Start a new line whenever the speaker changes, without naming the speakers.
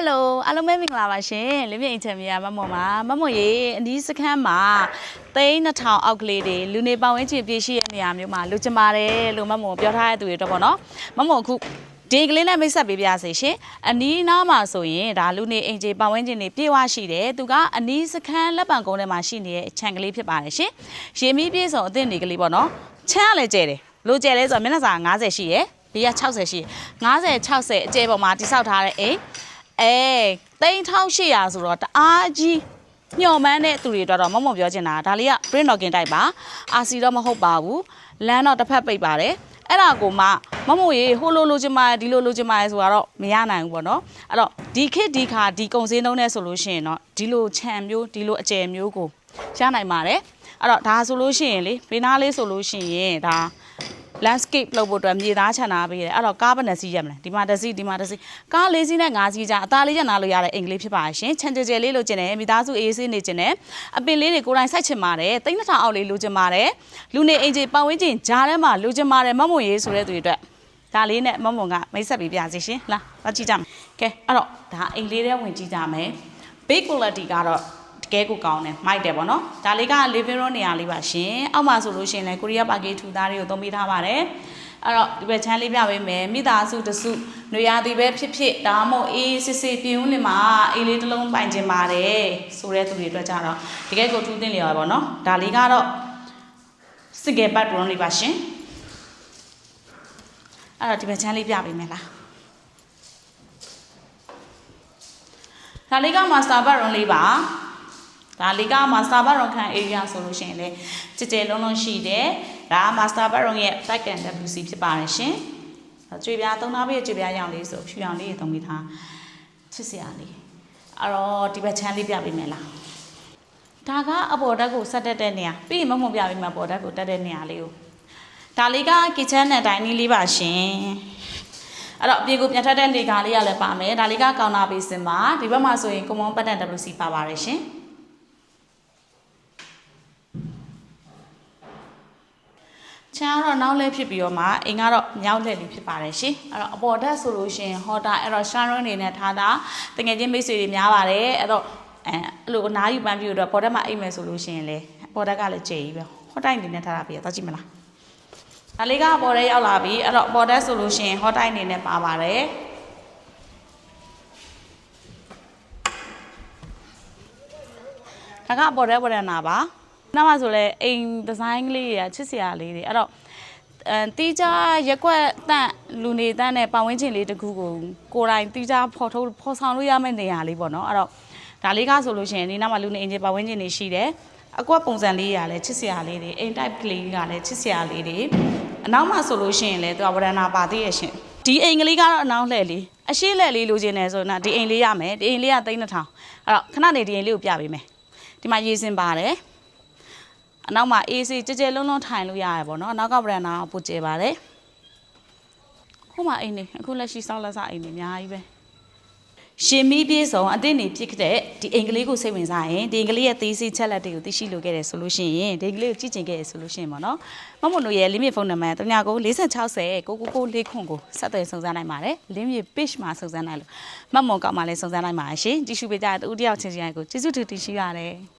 ယ်လိုအားလုံးပဲမင်္ဂလာပါရှင်လင်းမြင့်အင်ချင်မီယာမမော်ပါမမော်ရေအဒီစခန်းမှာသိန်း2000အောက်ကလေးတွေလူနေပတ်ဝန်းကျင်ပြည့်ရှိတဲ့နေရာမျိုးမှာလူကျင်ပါတယ်လို့မမော်ပြောထားတဲ့သူတွေတော့ပေါ့နော်မမော်အခုဒီကလေးနဲ့မိတ်ဆက်ပေးပြစေရှင်အနီးနားမှာဆိုရင်ဒါလူနေအိမ်ခြေပတ်ဝန်းကျင်တွေပြည့်ဝရှိတယ်သူကအနီးစခန်းလက်ပံကုန်းထဲမှာရှိနေတဲ့အချန်ကလေးဖြစ်ပါတယ်ရှင်ရေမီးပြေဆုံးအသင့်နေကလေးပေါ့နော်ချမ်းကလည်းကျဲတယ်လို့ကျဲလဲဆိုတော့မျက်နှာစာ90ရှိရယ်ဘေးက60ရှိရယ်90 60အကျဲပေါ်မှာတိဆောက်ထားတဲ့အိမ် အဲ3800ဆိုတော့တအားကြီးညှော်မှန်းတဲ့သူတွေအတွက်တော့မမုံပြောချင်တာဒါလေးက print login တိုက်ပါအာစီတော့မဟုတ်ပါဘူးလမ်းတော့တစ်ဖက်ပိတ်ပါတယ်အဲ့ဒါကိုမှမမုံရေဟိုလိုလိုချင်ပါဒီလိုလိုချင်ပါဆိုတော့မရနိုင်ဘူးပေါ့နော်အဲ့တော့ဒီခေတ်ဒီခါဒီကုံစင်းတုံးနဲ့ဆိုလို့ရှိရင်တော့ဒီလိုခြံမျိုးဒီလိုအကျယ်မျိုးကိုရနိုင်ပါတယ်အဲ့တော့ဒါဆိုလို့ရှိရင်လေဘေးနားလေးဆိုလို့ရှိရင်ဒါ landscape လုပ်ဖို့အတွက်မြေသားချန်ထားပေးတယ်အဲ့တော့ကားဘယ်နှစီးရမလဲဒီမှာတစ်စီးဒီမှာတစ်စီးကားလေးစီးနဲ့ငါးစီးကြအသားလေးချန်ထားလို့ရတဲ့အင်္ဂလိပ်ဖြစ်ပါရှင်ချန်ကြဲကြဲလေးလိုချင်တယ်မိသားစုအေးဆေးနေချင်တယ်အပင်လေးတွေကိုယ်တိုင်စိုက်ချင်ပါတယ်တိန်းတစ်ထောင်အောက်လေးလိုချင်ပါတယ်လူနေအင်ဂျီပတ်ဝန်းကျင်ဂျားထဲမှာလိုချင်ပါတယ်မမွန်ရေးဆိုတဲ့သူတွေအတွက်ဒါလေးနဲ့မမွန်ကမိတ်ဆက်ပေးပြစီရှင်လာသွားကြည့်ကြမယ်ကဲအဲ့တော့ဒါအိမ်လေးထဲဝင်ကြည့်ကြမယ် big quality ကတော့တ ကယ်ကိုကောင်းတယ်မိုက်တယ်ပေါ့နော်ဒါလေးက living room နေရာလေးပါရှင်အောက်မှာဆိုလို့ရှိရင်လည်းကိုရီးယားပါကေထူသားတွေကိုသုံးပေးထားပါတယ်အဲ့တော့ဒီဘက်ချမ်းလေးပြပေးမယ်မိသားစုတစုနွေရာသီပဲဖြစ်ဖြစ်ဒါမှမဟုတ်အေးစစ်စစ်ပြင်းဦးလင်မှာအေးလေးတစ်လုံးပိုင်ကျင်ပါတယ်ဆိုတဲ့သူတွေအတွက်ကြတော့တကယ်ကိုထူးသိနေရပါပေါ့နော်ဒါလေးကတော့စစ်ကဲဘတ်ရုံးလေးပါရှင်အဲ့တော့ဒီဘက်ချမ်းလေးပြပေးမယ်လားဒါလေးကမာစတာဘတ်ရုံးလေးပါ ဒါလေးကမာစတာဘတ်ရုံခန့် area ဆိုလို့ရှိရင်လည်းကြည်ကြဲလုံးလုံးရှိတယ်ဒါမာစတာဘတ်ရုံရဲ့ back and WC ဖြစ်ပါတယ်ရှင်ကျွေပြားသုံးသားပြည့်ကျွေပြားရောင်လေးဆိုဖြူရောင်လေးသုံးပြီးသားချစ်စရာလေးအဲ့တော့ဒီဘက်ချမ်းလေးပြပေးမယ်လားဒါကအပေါ်ဓာတ်ကိုဆက်တက်တဲ့နေရာပြီးရင်မမုံပြပေးမှာပေါ်ဓာတ်ကိုတက်တဲ့နေရာလေးကိုဒါလေးက kitchen နဲ့ dining လေးပါရှင်အဲ့တော့အပြေကိုပြန်ထက်တဲ့လေကာလေးရလည်းပါမယ်ဒါလေးကကောင်နာပေးစင်ပါဒီဘက်မှာဆိုရင် common pattern WC ပါပါတယ်ရှင် ချမ်းကတော့နောက်လဲဖြစ်ပြီးတော့မှအိမ်ကတော့မြောက်လက်လေးဖြစ်ပါတယ်ရှင်အဲ့တော့အပေါ်ဓာတ်ဆိုလို့ရှင်ဟောတာအဲ့တော့ sharon အနေနဲ့ထားတာတကယ်ချင်းမိတ်ဆွေတွေများပါတယ်အဲ့တော့အဲအဲ့လိုအနားယူပန်းပြူတော့ပေါ်ဓာတ်မှာအိမ်မယ်ဆိုလို့ရှင်လေပေါ်ဓာတ်ကလည်းကျေကြီးပဲဟောတိုင်းအနေနဲ့ထားတာပြရတော့ကြည့်မလားဒါလေးကပေါ်ထဲရောက်လာပြီအဲ့တော့ပေါ်ဓာတ်ဆိုလို့ရှင်ဟောတိုင်းအနေနဲ့ပါပါတယ်ဒါကပေါ်ထဲပေါ်ထဲနာပါ နောက်မှဆိုလဲအိမ်ဒီဇိုင်းကလေးတွေကချစ်စရာလေးတွေအဲ့တော့အဲတီးကြရက်ွက်တန့်လူနေတန့်နဲ့ပတ်ဝန်းကျင်လေးတစ်ခုကိုကိုယ်တိုင်တီးကြဖော်ထုတ်ဖော်ဆောင်လို့ရမယ့်နေရာလေးပေါ့နော်အဲ့တော့ဒါလေးကဆိုလို့ရှိရင်ဒီနောက်မှာလူနေအင်ဂျင်ပတ်ဝန်းကျင်တွေရှိတယ်အကွက်ပုံစံလေးတွေကလည်းချစ်စရာလေးတွေအိမ် type ကလေးကလည်းချစ်စရာလေးတွေအနောက်မှာဆိုလို့ရှိရင်လည်းသူကဝရဏပါသေးရဲ့ရှင်ဒီအိမ်ကလေးကတော့အနောက်လှည့်လေးအရှိလှည့်လေးလိုချင်တယ်ဆိုတော့ဒီအိမ်လေးရမယ်ဒီအိမ်လေးက3000အဲ့တော့ခဏနေဒီအိမ်လေးကိုပြပေးမယ်ဒီမှာရေစင်ပါတယ် အနောက်မှာ AC ကြဲကြဲလုံးလုံးထိုင်လို့ရတယ်ပေါ့နော်အနောက်ကဗရန်နာကပိုကျဲပါတယ်ခုမှအိမ်နေအခုလက်ရှိစောက်လက်စအိမ်နေအများကြီးပဲရှင်မီးပြေဆုံးအသင့်နေဖြစ်ခဲ့တဲ့ဒီအိမ်ကလေးကိုစိတ်ဝင်စားရင်ဒီအိမ်ကလေးရဲ့သေးစိတ်ချက်လက်တွေကိုသိရှိလိုခဲ့တယ်ဆိုလို့ရှိရင်ဒီအိမ်ကလေးကိုကြည့်ကျင်ခဲ့ရဆိုလို့ရှိရင်ပေါ့နော်မမတို့ရဲ့ limit phone number 39ကို4660ကိုကိုကိုလေးခွန်ကိုဆက်သွယ်စုံစမ်းနိုင်ပါတယ် limit page မှာစုံစမ်းနိုင်လို့မမုံကောက်မှာလည်းစုံစမ်းနိုင်ပါရှင်ကြည့်ရှုပေးကြတဲ့တူတယောက်ချင်းချင်းကိုကျေးဇူးတူတင်ရှိရတယ်